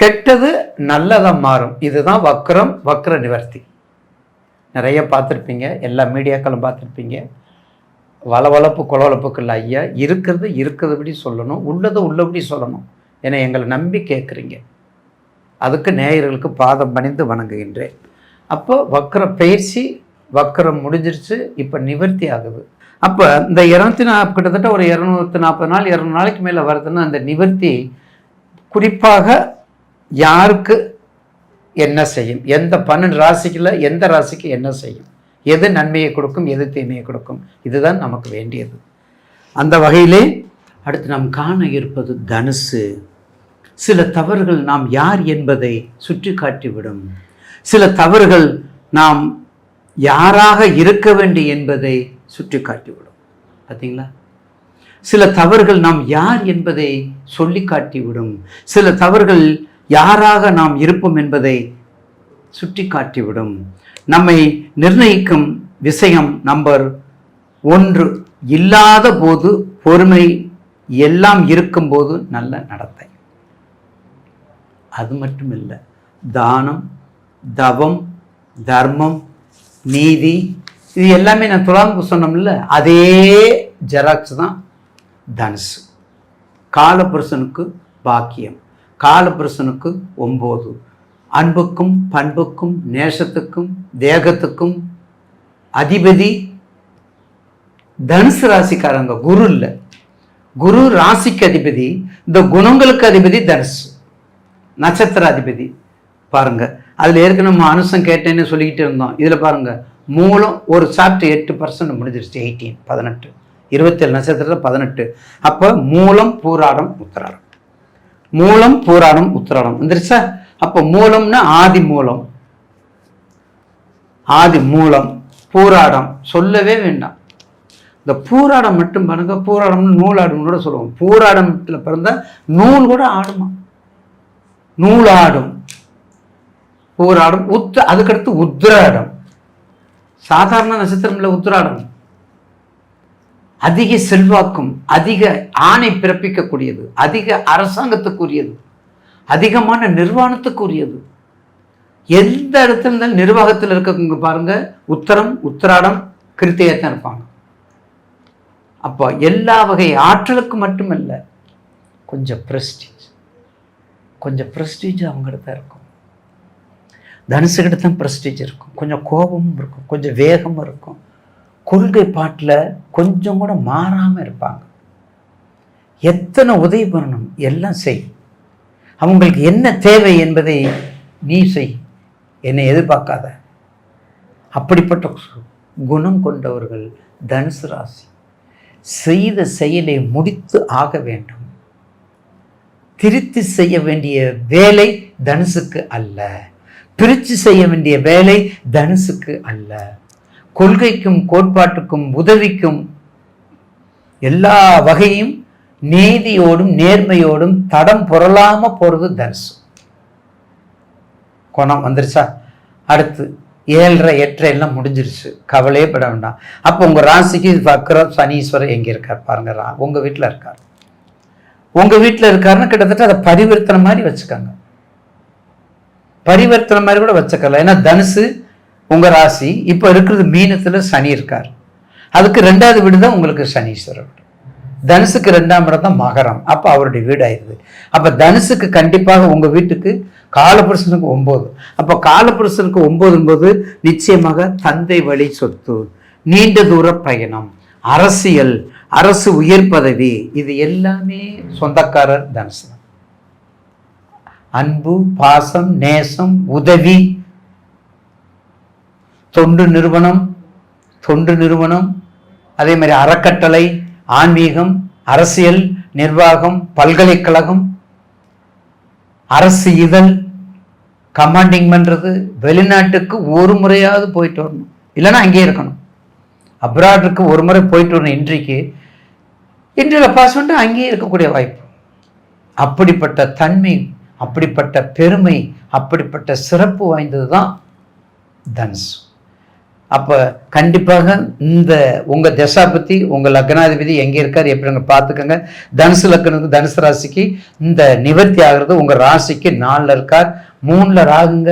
கெட்டது நல்லதாக மாறும். இதுதான் வக்ரம் வக்ர நிவர்த்தி. நிறைய பார்த்துருப்பீங்க. எல்லா மீடியாக்களும் பார்த்துருப்பீங்க. வளவளப்பு கொலவளப்புக்கள் ஐயா இருக்கிறது இருக்கிறதுபடி சொல்லணும். உள்ளதை உள்ளபடி சொல்லணும். என எங்களை நம்பி கேட்குறீங்க. அதுக்கு நேயர்களுக்கு பாதம் பணிந்து வணங்குகின்றேன். அப்போ வக்கர பயிற்சி வக்கரம் முடிஞ்சிருச்சு. இப்போ நிவர்த்தி ஆகுது. அப்போ இந்த இரநூத்தி நா கிட்டத்தட்ட ஒரு இரநூத்தி நாற்பது நாள் இரநூறு நாளைக்கு மேலே வருதுன்னா அந்த நிவர்த்தி குறிப்பாக யாருக்கு என்ன செய்யும்? எந்த பன்னெண்டு ராசிக்கில் எந்த ராசிக்கு என்ன செய்யும்? எது நன்மையை கொடுக்கும்? எது தீமையை கொடுக்கும்? இதுதான் நமக்கு வேண்டியது. அந்த வகையிலே அடுத்து நாம் காண இருப்பது தனுசு. சில தவறுகள் நாம் யார் என்பதை சுற்றி காட்டிவிடும். சில தவறுகள் நாம் யாராக இருக்க வேண்டும் என்பதை சுற்றி காட்டிவிடும். பார்த்தீங்களா? சில தவறுகள் நாம் யார் என்பதை சொல்லி காட்டிவிடும். சில தவறுகள் யாராக நாம் இருப்போம் என்பதை சுட்டி காட்டிவிடும் நம்மை நிர்ணயிக்கும் விஷயம் நம்பர் ஒன்று இல்லாத போது பொறுமை எல்லாம் இருக்கும்போது நல்ல நடத்தை. அது மட்டும் இல்லை தானம் தவம் தர்மம் நீதி இது எல்லாமே நான் துலாமுக்கு சொன்னோம்ல அதே ஜெராக்ஸ் தான் தனுசு. காலபுருஷனுக்கு பாக்கியம். காலபுருஷனுக்கு ஒம்பது. அன்புக்கும் பண்புக்கும் நேசத்துக்கும் தேகத்துக்கும் அதிபதி தனுசு ராசிக்காரங்க குரு இல்லை. குரு ராசிக்கு அதிபதி இந்த குணங்களுக்கு அதிபதி தனுசு. நட்சத்திர அதிபதி பாருங்க அதில் ஏற்கனவே நம்ம அனுசம் கேட்டேன்னு சொல்லிக்கிட்டு இருந்தோம். இதில் பாருங்க மூலம் ஒரு சாப்டர் எட்டு பர்சன்ட் முடிஞ்சிருச்சு எயிட்டீன் பதினெட்டு. இருபத்தேழு நட்சத்திரத்தில் பதினெட்டு. அப்போ மூலம் பூராடம் உத்தராடம். மூலம் பூராடம் உத்திராடம் வந்துருச்சா அப்போ மூலம்னா ஆதி மூலம். ஆதி மூலம் பூராடம் சொல்லவே வேண்டாம். இந்த பூராடம் மட்டும் பாருங்க பூராடம்னு நூலாடும்னு கூட சொல்லுவோம் பூராடத்தில் பிறந்தா நூல் கூட ஆடுமா? நூலாடும். பூராடம் உத் அதுக்கடுத்து உத்ராடம். சாதாரண நட்சத்திரம் இல்லை உத்ராடம். அதிக செல்வாக்கும் அதிக ஆணை பிறப்பிக்கக்கூடியது அதிக அரசாங்கத்துக்குரியது அதிகமான நிர்வாணத்துக்குரியது. எந்த இடத்துல இருந்தாலும் நிர்வாகத்தில் இருக்கவங்க பாருங்க உத்தரம் உத்தராடம் கிருத்தையாக தான் இருப்பாங்க. அப்போ எல்லா வகை ஆற்றலுக்கு மட்டுமல்ல கொஞ்சம் ப்ரெஸ்டீஜ் கொஞ்சம் ப்ரெஸ்டீஜ் அவங்ககிட்ட தான் இருக்கும். தனுசுகிட்ட தான் ப்ரெஸ்டீஜ் இருக்கும். கொஞ்சம் கோபமும் இருக்கும். கொஞ்சம் வேகமும் இருக்கும். கொள்கை பாட்டில் கொஞ்சம் கூட மாறாமல் இருப்பாங்க. எத்தனை உதவி பண்ணணும்? எல்லாம் செய். அவங்களுக்கு என்ன தேவை என்பதை நீ செய். என்னை எதிர்பார்க்காத. அப்படிப்பட்ட குணம் கொண்டவர்கள் தனுசு ராசி. செய்த செயலை முடித்து ஆக வேண்டும். திருத்தி செய்ய வேண்டிய வேலை தனுசுக்கு அல்ல. பிரித்து செய்ய வேண்டிய வேலை தனுசுக்கு அல்ல. கொள்கைக்கும் கோட்பாட்டுக்கும் உதவிக்கும் எல்லா வகையும் நீதியோடும் நேர்மையோடும் தடம் புரளாம போறது தனுசு குணம் வந்துருச்சா? அடுத்து ஏழரை எட்டரை எல்லாம் முடிஞ்சிருச்சு. கவலையே பட வேண்டாம். அப்போ உங்கள் ராசிக்கு வக்கரம் சனீஸ்வரர் எங்கே இருக்கார் பாருங்க ரா உங்கள் வீட்டில் இருக்கார். உங்கள் வீட்டில் இருக்காருன்னு கிட்டத்தட்ட அதை பரிவர்த்தனை மாதிரி வச்சுக்காங்க. பரிவர்த்தனை மாதிரி கூட வச்சுக்கலாம் ஏன்னா தனுசு உங்கள் ராசி இப்போ இருக்கிறது மீனத்தில் சனி இருக்கார். அதுக்கு ரெண்டாவது வீடு தான் உங்களுக்கு சனீஸ்வரர். தனுசுக்கு ரெண்டாம் இடம் தான் மகரம். அப்போ அவருடைய வீடு ஆயிடுது அப்போ தனுசுக்கு கண்டிப்பாக உங்கள் வீட்டுக்கு காலபுருஷனுக்கு ஒம்பது. அப்போ காலபுருஷனுக்கு ஒம்பதும்போது நிச்சயமாக தந்தை வழி சொத்து நீண்ட தூர பயணம் அரசியல் அரசு உயர் பதவி இது எல்லாமே சொந்தக்காரர் தனுசு அன்பு பாசம் நேசம் உதவி தொண்டு நிறுவனம் தொண்டு நிறுவனம் அதே மாதிரி அறக்கட்டளை ஆன்மீகம் அரசியல் நிர்வாகம் பல்கலைக்கழகம் அரசு இதழ் கமாண்டிங் பண்ணுறது வெளிநாட்டுக்கு ஒரு முறையாவது போயிட்டு வரணும். இல்லைன்னா அங்கேயே இருக்கணும். அப்ராடுக்கு ஒரு முறை போயிட்டு வரணும் இன்றைக்கு. இன்றையில் பாஸ் பண்ணிட்டு அங்கேயே இருக்கக்கூடிய வாய்ப்பு. அப்படிப்பட்ட தன்மை அப்படிப்பட்ட பெருமை அப்படிப்பட்ட சிறப்பு வாய்ந்தது தான் தனுசு. அப்போ கண்டிப்பாக இந்த உங்கள் தசாபதி உங்கள் லக்னாதிபதி எங்கே இருக்கார் எப்படிங்க பார்த்துக்கோங்க. தனுசு லக்னம் தனுசு ராசிக்கு இந்த நிவர்த்தி ஆகிறது உங்கள் ராசிக்கு நாலில் இருக்கார். மூணில் ராகுங்க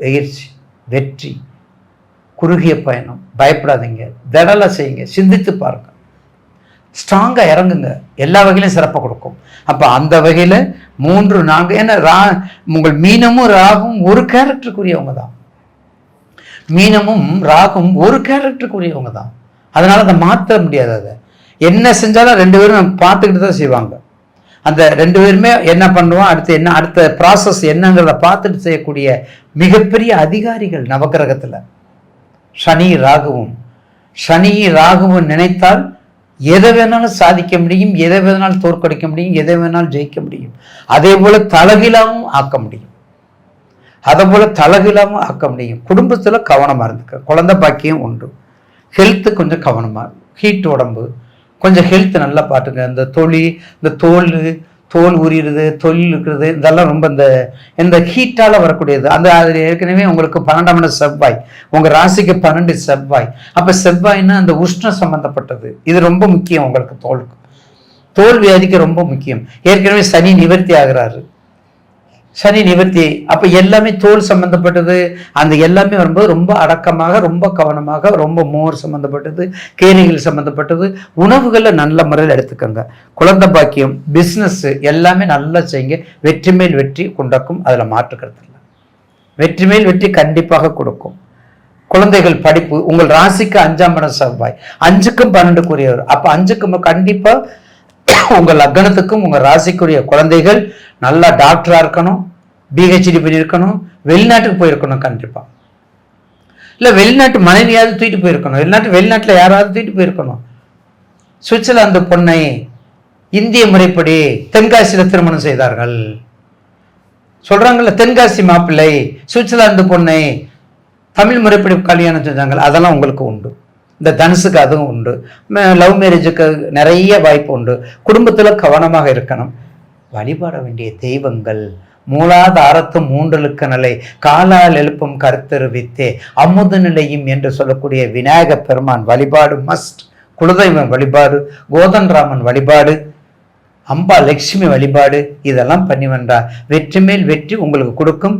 பயிற்சி வெற்றி குறுகிய பயணம் பயப்படாதீங்க திடலை செய்யுங்க சிந்தித்து பாருங்க. ஸ்ட்ராங்காக இறங்குங்க. எல்லா வகையிலும் சிறப்பாக கொடுக்கும். அப்போ அந்த வகையில் மூன்று நான்கு ஏன்னா ரா உங்கள் மீனமும் ராகும் ஒரு கேரக்டருக்குரியவங்க தான். மீனமும் ராகும் ஒரு கேரக்டருக்குரியவங்க தான். அதனால் அதை மாற்ற முடியாது அதை. என்ன செஞ்சாலும் ரெண்டு பேரும் நம்ம பார்த்துக்கிட்டு தான் செய்வாங்க. அந்த ரெண்டு பேருமே என்ன பண்ணுவோம்? அடுத்து என்ன அடுத்த ப்ராசஸ் என்னங்கிறத பார்த்துட்டு செய்யக்கூடிய மிகப்பெரிய அதிகாரிகள் நவக்கிரகத்தில். சனி ராகுவும். சனி ராகுவும் நினைத்தால் எதை வேணாலும் சாதிக்க முடியும் எதை வேணாலும் தோற்கடிக்க முடியும் எதை வேணாலும் ஜெயிக்க முடியும். அதே போல தலகிலாவும் ஆக்க முடியும். அதை போல் தலகிலாமல் ஆக்க முடியும். குடும்பத்தில் கவனமாக இருந்துக்க. குழந்தை பாக்கியம் உண்டு. ஹெல்த்து கொஞ்சம் கவனமாக ஹீட் உடம்பு. கொஞ்சம் ஹெல்த் நல்லா பார்த்துங்க இந்த தொழில் இந்த தோல் தோல் உரியுறது தொழில் இருக்கிறது இதெல்லாம் ரொம்ப இந்த இந்த ஹீட்டால் வரக்கூடியது. அந்த அது ஏற்கனவே உங்களுக்கு பன்னெண்டாம் மணி செவ்வாய். உங்கள் ராசிக்கு பன்னெண்டு செவ்வாய். அப்போ செவ்வாய்னா அந்த உஷ்ணம் சம்மந்தப்பட்டது இது ரொம்ப முக்கியம் உங்களுக்கு தோலுக்கு. தோல் வியாதிக்கு ரொம்ப முக்கியம். ஏற்கனவே சனி நிவர்த்தி ஆகிறாரு. சனி நிவர்த்தி. அப்ப எல்லாமே தோல் சம்பந்தப்பட்டது. அந்த எல்லாமே வரும்போது ரொம்ப அடக்கமாக ரொம்ப கவனமாக ரொம்ப மோர் சம்பந்தப்பட்டது கேரிகள் சம்பந்தப்பட்டது. உணவுகளை நல்ல முறையில் எடுத்துக்கோங்க. குழந்தை பாக்கியம் பிஸ்னஸ் எல்லாமே நல்லா செய்யுங்க. வெற்றி மேல் வெற்றி கொண்டாக்கும் அதில் மாற்றுக்கிறது இல்லை. வெற்றி மேல் வெற்றி கண்டிப்பாக கொடுக்கும். குழந்தைகள் படிப்பு உங்கள் ராசிக்கு அஞ்சாம் இடம் செவ்வாய். அஞ்சுக்கும் பன்னெண்டுக்குரியவர். அப்போ அஞ்சுக்கும் கண்டிப்பாக உங்கள் லக்னத்துக்கும் உங்கள் ராசிக்குரிய குழந்தைகள் நல்லா டாக்டராக இருக்கணும் பிஹெச்டி பண்ணியிருக்கணும் வெளிநாட்டுக்கு போயிருக்கணும் கண்டிப்பாக இல்லை வெளிநாட்டு மனைவியாவது தூக்கிட்டு போயிருக்கணும் வெளிநாட்டு வெளிநாட்டில் யாராவது தூக்கிட்டு போயிருக்கணும். சுவிட்சர்லாந்து பொண்ணை இந்திய முறைப்படி தென்காசியில் திருமணம் செய்தார்கள். சொல்கிறாங்கல்ல தென்காசி மாப்பிள்ளை சுவிட்சர்லாந்து பொண்ணை தமிழ் முறைப்படி கல்யாணம் செஞ்சாங்க. அதெல்லாம் உங்களுக்கு உண்டு. இந்த தனுசுக்கு அதுவும் உண்டு. லவ் மேரேஜுக்கு நிறைய வாய்ப்பு உண்டு. குடும்பத்தில் கவனமாக இருக்கணும். வழிபாட வேண்டிய தெய்வங்கள். மூலாதாரத்தும் மூன்றலுக்கு நிலை காலால் எழுப்பும் கருத்தரு வித்தே அமுத நிலையும் என்று சொல்லக்கூடிய விநாயக பெருமான் வழிபாடு மஸ்ட் குலதெய்வம் வழிபாடு கோதன்ராமன் வழிபாடு அம்பா லட்சுமி வழிபாடு இதெல்லாம் பண்ணி வந்தா வெற்றி மேல் வெற்றி உங்களுக்கு கொடுக்கும்.